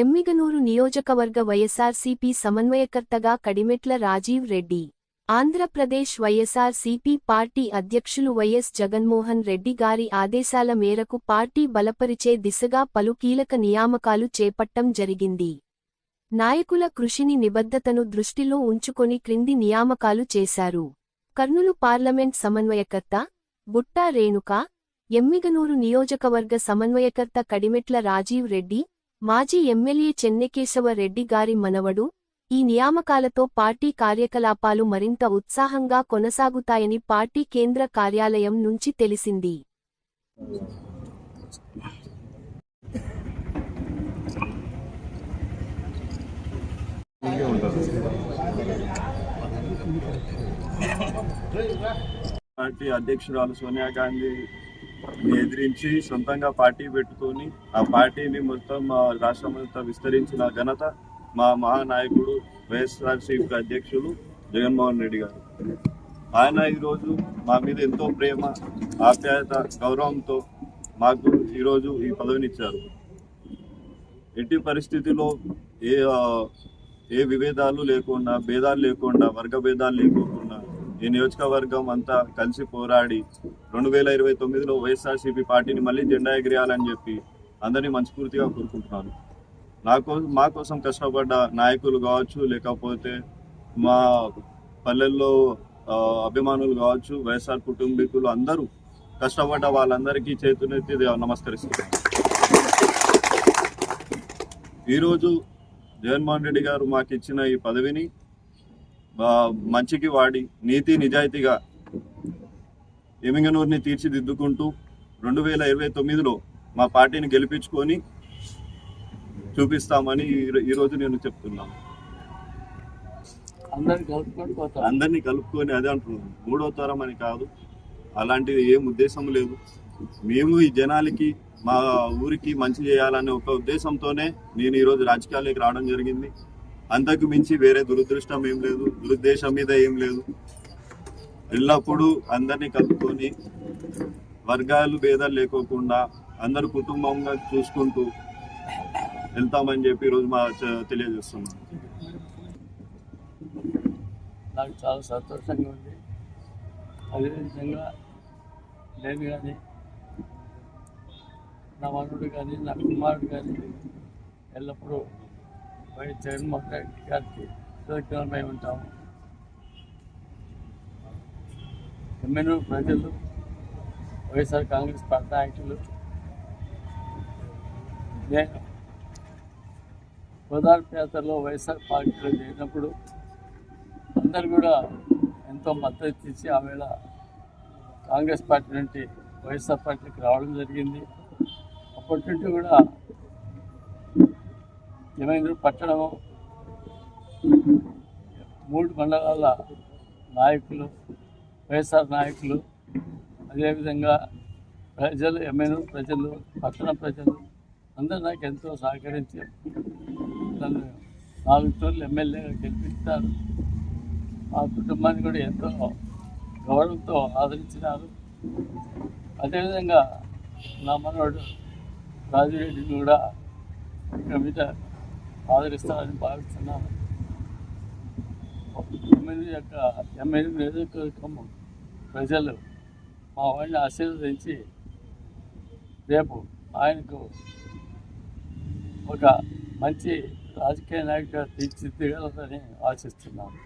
ఎమ్మిగనూరు నియోజకవర్గ వైఎస్ఆర్సీపీ సమన్వయకర్తగా కడిమెట్ల రాజీవ్ రెడ్డి. ఆంధ్రప్రదేశ్ వైఎస్ఆర్సీపీ పార్టీ అధ్యక్షులు వైఎస్ జగన్మోహన్ రెడ్డి గారి ఆదేశాల మేరకు పార్టీ బలపరిచే దిశగా పలు కీలక నియామకాలు చేపట్టం జరిగింది. నాయకుల కృషిని నిబద్ధతను దృష్టిలో ఉంచుకొని క్రింది నియామకాలు చేశారు. కర్నూలు పార్లమెంట్ సమన్వయకర్త బుట్టా రేణుక ఎమ్మిగనూరు నియోజకవర్గ సమన్వయకర్త కడిమెట్ల రాజీవ్ రెడ్డి మాజీ ఎమ్మెల్యే చెన్నకేశవ రెడ్డి గారి మనవడు ఈ నియామకాలతో పార్టీ కార్యకలాపాలు మరింత ఉత్సాహంగా కొనసాగుతాయని పార్టీ కేంద్ర కార్యాలయం నుంచి తెలిసింది. పార్టీ అధ్యక్షురాలు సోనియా గాంధీ ఎదిరించి సొంతంగా పార్టీ పెట్టుకొని ఆ పార్టీని మొత్తం మా రాష్ట్రం అంతా విస్తరించిన ఘనత మా మహానాయకుడు వైఎస్ఆర్సీపీ అధ్యక్షులు జగన్మోహన్ రెడ్డి గారు. ఆయన ఈరోజు మా మీద ఎంతో ప్రేమ ఆప్యాయత గౌరవంతో మాకు ఈరోజు ఈ పదవినిచ్చారు. ఎట్టి పరిస్థితిలో ఏ ఏ విభేదాలు లేకుండా భేదాలు లేకుండా వర్గ భేదాలు లేకోకుండా ఈ నియోజకవర్గం అంతా కలిసి పోరాడి రెండు వేల ఇరవై తొమ్మిదిలో వైఎస్ఆర్సీపీ పార్టీని మళ్ళీ జెండా ఎగిరేయాలని చెప్పి అందరినీ మనస్ఫూర్తిగా కోరుకుంటున్నాను. నా మా కోసం కష్టపడ్డ నాయకులు కావచ్చు లేకపోతే మా పల్లెల్లో అభిమానులు కావచ్చు వైఎస్ఆర్ కుటుంబీకులు అందరూ కష్టపడ్డ వాళ్ళందరికీ చేతునెత్తి నమస్కరిస్తున్నాను. ఈరోజు జగన్మోహన్ రెడ్డి గారు మాకు ఇచ్చిన ఈ పదవిని మంచికి వాడి నీతి నిజాయితీగా ఎమింగనూరుని తీర్చిదిద్దుకుంటూ రెండు వేల ఇరవై తొమ్మిదిలో మా పార్టీని గెలిపించుకొని చూపిస్తామని ఈ- ఈరోజు నేను చెప్తున్నాను అందరిని కలుపుకొని పోతాం అందరినీ కలుపుకొని అదే అంటున్నాను. మూడో తరం అని కాదు అలాంటిది ఏం ఉద్దేశం లేదు. మేము ఈ జనాలకి మా ఊరికి మంచి చేయాలనే ఒక ఉద్దేశంతోనే నేను ఈరోజు రాజకీయాల్లోకి రావడం జరిగింది. అంతకు మించి వేరే దురదృష్టం ఏం లేదు దురుద్దేశం మీద ఏం లేదు. ఎల్లప్పుడూ అందరినీ కలుపుకొని వర్గాలు భేదాలు లేకోకుండా అందరు కుటుంబంగా చూసుకుంటూ వెళ్తామని చెప్పి ఈరోజు మా తెలియజేస్తున్నాం. నాకు చాలా సంతోషంగా ఉంది. అదేవిధంగా నేను కానీ నా మనవుడు కానీ నా కుమారుడు కానీ ఎల్లప్పుడూ వైఎస్ జగన్మోహన్ రెడ్డి గారికి కృతజ్ఞమై ఉంటాము ఎమ్మెల్యే ప్రజలు వైఎస్ఆర్ కాంగ్రెస్ పార్టీ నాయకులు నేను గోదావరి వైఎస్ఆర్ పార్టీలో చేరినప్పుడు అందరు కూడా ఎంతో మద్దతు ఇచ్చి ఆవేళ కాంగ్రెస్ పార్టీ నుండి వైఎస్ఆర్ పార్టీకి రావడం జరిగింది. అప్పటి నుండి కూడా ఏమైంది పట్టణం. మూడు మండలాల నాయకులు వైఎస్ఆర్ నాయకులు. అదేవిధంగా ప్రజలు ఎమ్మెల్యే ప్రజలు పట్టణ ప్రజలు అందరూ నాకు ఎంతో సహకరించి నన్ను నాలుగు తోళ్ళు ఎమ్మెల్యేగా గెలిపించారు. మా కుటుంబాన్ని కూడా ఎంతో గౌరవంతో ఆదరించినారు. అదేవిధంగా నా మనవాడు రాజురెడ్డిని కూడా ఇక మీద ఆదరిస్తారని భావిస్తున్నాను ఎమ్మెల్యే యొక్క ఎమ్మెల్యే నియోజకవర్గం ప్రజలు మా వాడిని ఆశీర్వదించి రేపు ఆయనకు ఒక మంచి రాజకీయ నాయకుడు తీర్చిదిగలదని ఆశిస్తున్నాను